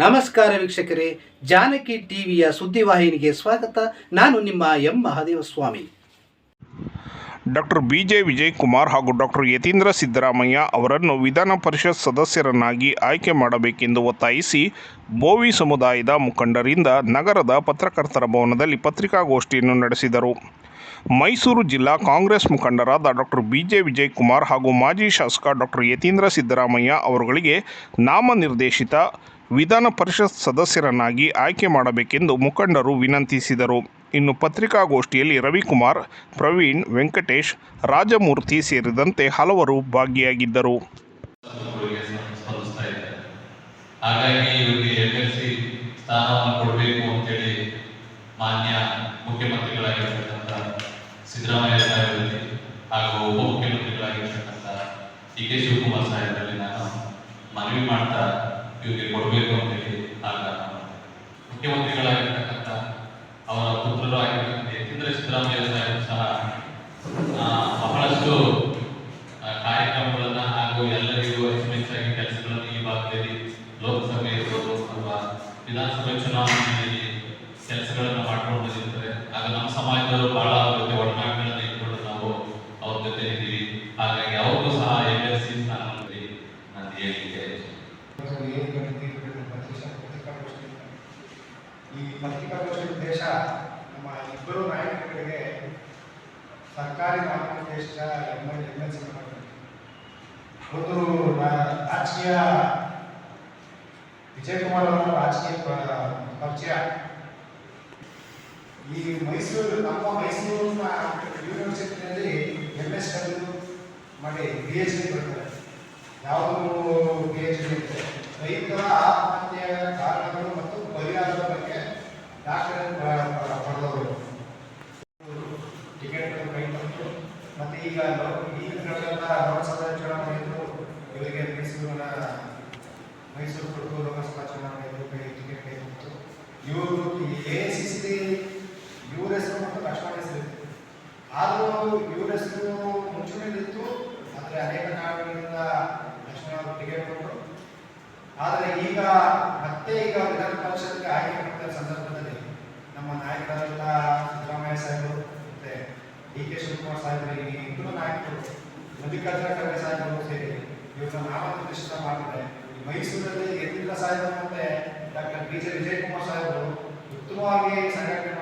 ನಮಸ್ಕಾರ ವೀಕ್ಷಕರೇ, ಜಾನಕಿ ಟಿವಿಯ ಸುದ್ದಿವಾಹಿನಿಗೆ ಸ್ವಾಗತ. ನಾನು ನಿಮ್ಮ M. Mahadeva Swamy doctor B J Vijayakumar ಹಾಗೂ ಡಾಕ್ಟರ್ ಯತೀಂದ್ರ ಸಿದ್ದರಾಮಯ್ಯ ಅವರನ್ನು ವಿಧಾನ ಪರಿಷತ್ ಸದಸ್ಯರನ್ನಾಗಿ ಆಯ್ಕೆ ಮಾಡಬೇಕೆಂದು ಒತ್ತಾಯಿಸಿ ಬೋವಿ ಸಮುದಾಯದ ಮುಖಂಡರಿಂದ ನಗರದ ಪತ್ರಕರ್ತರ ಭವನದಲ್ಲಿ ಪತ್ರಿಕಾಗೋಷ್ಠಿಯನ್ನು ನಡೆಸಿದರು. ಮೈಸೂರು ಜಿಲ್ಲಾ ಕಾಂಗ್ರೆಸ್ ಮುಖಂಡರಾದ ಡಾಕ್ಟರ್ ಬಿ ಜೆ ವಿಜಯಕುಮಾರ್ ಹಾಗೂ ಮಾಜಿ ಶಾಸಕ ಡಾಕ್ಟರ್ ಯತೀಂದ್ರ ಸಿದ್ದರಾಮಯ್ಯ ಅವರುಗಳಿಗೆ ನಾಮನಿರ್ದೇಶಿತ ವಿಧಾನ ಪರಿಷತ್ ಸದಸ್ಯರನ್ನಾಗಿ ಆಯ್ಕೆ ಮಾಡಬೇಕೆಂದು ಮುಖಂಡರು ವಿನಂತಿಸಿದರು. ಇನ್ನು ಪತ್ರಿಕಾಗೋಷ್ಠಿಯಲ್ಲಿ ರವಿಕುಮಾರ್, ಪ್ರವೀಣ್, ವೆಂಕಟೇಶ್, ರಾಜಮೂರ್ತಿ ಸೇರಿದಂತೆ ಹಲವರು ಭಾಗಿಯಾಗಿದ್ದರು. ಹಾಗಾಗಿ ಇವರಿಗೆ ಎಂ ಎಲ್ ಸಿ ಸ್ಥಾನವನ್ನು ಕೊಡಬೇಕು ಅಂತೇಳಿ ಮಾನ್ಯ ಮುಖ್ಯಮಂತ್ರಿಗಳಾಗಿರ್ತಕ್ಕಂಥ ಸಿದ್ದರಾಮಯ್ಯ ಸಾಹೇಬರಲ್ಲಿ ಹಾಗೂ ಉಪಮುಖ್ಯಮಂತ್ರಿಗಳಾಗಿರ್ತಕ್ಕಂಥ ಡಿ ಕೆ ಶಿವಕುಮಾರ್ ಸಾಹೇಬರಲ್ಲಿ ನಾನು ಮನವಿ ಮಾಡ್ತಾ ಇವರಿಗೆ ಕೊಡಬೇಕು ಅಂತೇಳಿ ಆಗ್ರಹ ಮುಖ್ಯಮಂತ್ರಿಗಳಾಗಿರ್ತಕ್ಕಂಥ ಅವರ ಪುತ್ರರು ಆಗಿರ್ತಕ್ಕಂಥ ಯತೀಂದ್ರ ಸಿದ್ದರಾಮಯ್ಯ ಸಾಹೇಬ್ ಸಹ ಬಹಳಷ್ಟು ಕಾರ್ಯಕ್ರಮಗಳನ್ನು ಹಾಗೂ ಎಲ್ಲರಿಗೂ ಹೆಚ್ಚಾಗಿ ಕೆಲಸಗಳನ್ನು ಈ ಭಾಗದಲ್ಲಿ ಲೋಕಸಭೆ ಇರ್ಬೋದು ಅಥವಾ ವಿಧಾನಸಭೆ ಚುನಾವಣೆಯಲ್ಲಿ ಕೆಲಸಗಳನ್ನು ಮಾಡ್ಕೊಂಡು ಬಂದಿರ್ತಾರೆ ಆಗ ನಮ್ಮ ಸಮಾಜದವರು ಬಹಳ ಅವ್ರ ಜೊತೆ ಒಡನಾಟಗಳನ್ನು ಇಟ್ಕೊಂಡು ನಾವು ಅವ್ರ ಜೊತೆ ಇದ್ದೀವಿ. ಹಾಗಾಗಿ ಅವ್ರಿಗೂ ಸಹ ಎಲ್ ಎಸ್ ಸಿ ಸ್ಥಾನದಲ್ಲಿ ನಾನು ಹೇಳಿಕೆ ಪತ್ರಿಕಾಗೋಷ್ಠಿ ಈ ಪತ್ರಿಕಾಗೋಷ್ಠಿ ಉದ್ದೇಶ ನಮ್ಮ ಇಬ್ಬರು ನಾಯಕರುಗಳಿಗೆ ಸರ್ಕಾರಿ ನಾಮನಿರ್ದೇಶ M L M L C ಒಂದು ರಾಜಕೀಯ ವಿಜಯಕುಮಾರ್ ಅವರ ರಾಜಕೀಯ ಪರಿಚಯ. ಈ ಮೈಸೂರು, ನಮ್ಮ ಮೈಸೂರಿನ ಯೂನಿವರ್ಸಿಟಿಯಲ್ಲಿ ಎಂ ಎಸ್ ಡಬ್ಲ್ಯೂ ಮಾಡಿ ಪಿ ಎಚ್ ಡಿ ಬರ್ತಾರೆ ಯಾವುದು ಪಿ ಎಚ್ ಡಿ ರೈತರ ಆತ್ಮಹತ್ಯೆಯ ಕಾರಣಗಳು ಮತ್ತು ಪರಿಹಾರದ ಬಗ್ಗೆ ದಾಖಲೆ ಪಡೆದವರು. ಟಿಕೆಟ್ ಕೈ ತಂದು ಮತ್ತೆ ಈಗ ಲೋ- ಈಗ ನಡೆದಂತ ಲೋಕಸಭಾ ಚುನಾವಣೆಯಲ್ಲೂ ಇವರಿಗೆ ಮೈಸೂರಿನ, ಮೈಸೂರು ಕೊಡಗು ಲೋಕಸಭಾ ಚುನಾವಣೆಯಲ್ಲೂ ಕೈ, ಟಿಕೆಟ್ ಕೈ ಬಂತು ಇವರು ಎ ಸಿ ಸಿ ಇವ್ರ ಹೆಸರು ಮತ್ತು ಲಕ್ಷ್ಮಣ ಹೆಸರು ಆದರೂ ಇವ್ರ ಹೆಸರು ಮುಂಚೂಣಿಯಲ್ಲಿತ್ತು ಆದರೆ ಅನೇಕ ಕಾರಣಗಳಿಂದ ಲಕ್ಷ್ಮಣ ಅವರು ಟಿಕೆಟ್ ಕೊಟ್ಟರು ಆದರೆ ಈಗ ಮತ್ತೆ ಈಗ ವಿಧಾನ ಪರಿಷತ್ಗೆ ಆಯ್ಕೆ ಮಾಡಿದ ಸಂದರ್ಭದಲ್ಲಿ ನಮ್ಮ ನಾಯಕರಾದಂಥ ಸಿದ್ದರಾಮಯ್ಯ ಸಾಹೇಬರು ಮತ್ತೆ ಡಿ ಕೆ ಶಿವಕುಮಾರ್ ಸಾಹೇಬರಿಗೆ ಇಬ್ಬರು ನಾಯಕರು ಮಲ್ಲಿಕಾರ್ಜುನ ಖರ್ಗೆ ಸಾಹೇಬರು ಸೇರಿ ಇವ್ರನ್ನ ನಾಮನಿರ್ದೇಶನ ಮಾಡಿದ್ದಾರೆ ಈ ಮೈಸೂರಲ್ಲಿ ಯತೀಂದ್ರ ಸಾಹೇಬರು ಮತ್ತೆ ಡಾಕ್ಟರ್ ಬಿ ಜೆ ವಿಜಯಕುಮಾರ್ ಸಾಹೇಬರು ಉತ್ತಮವಾಗಿ ಸಂಘಟನೆ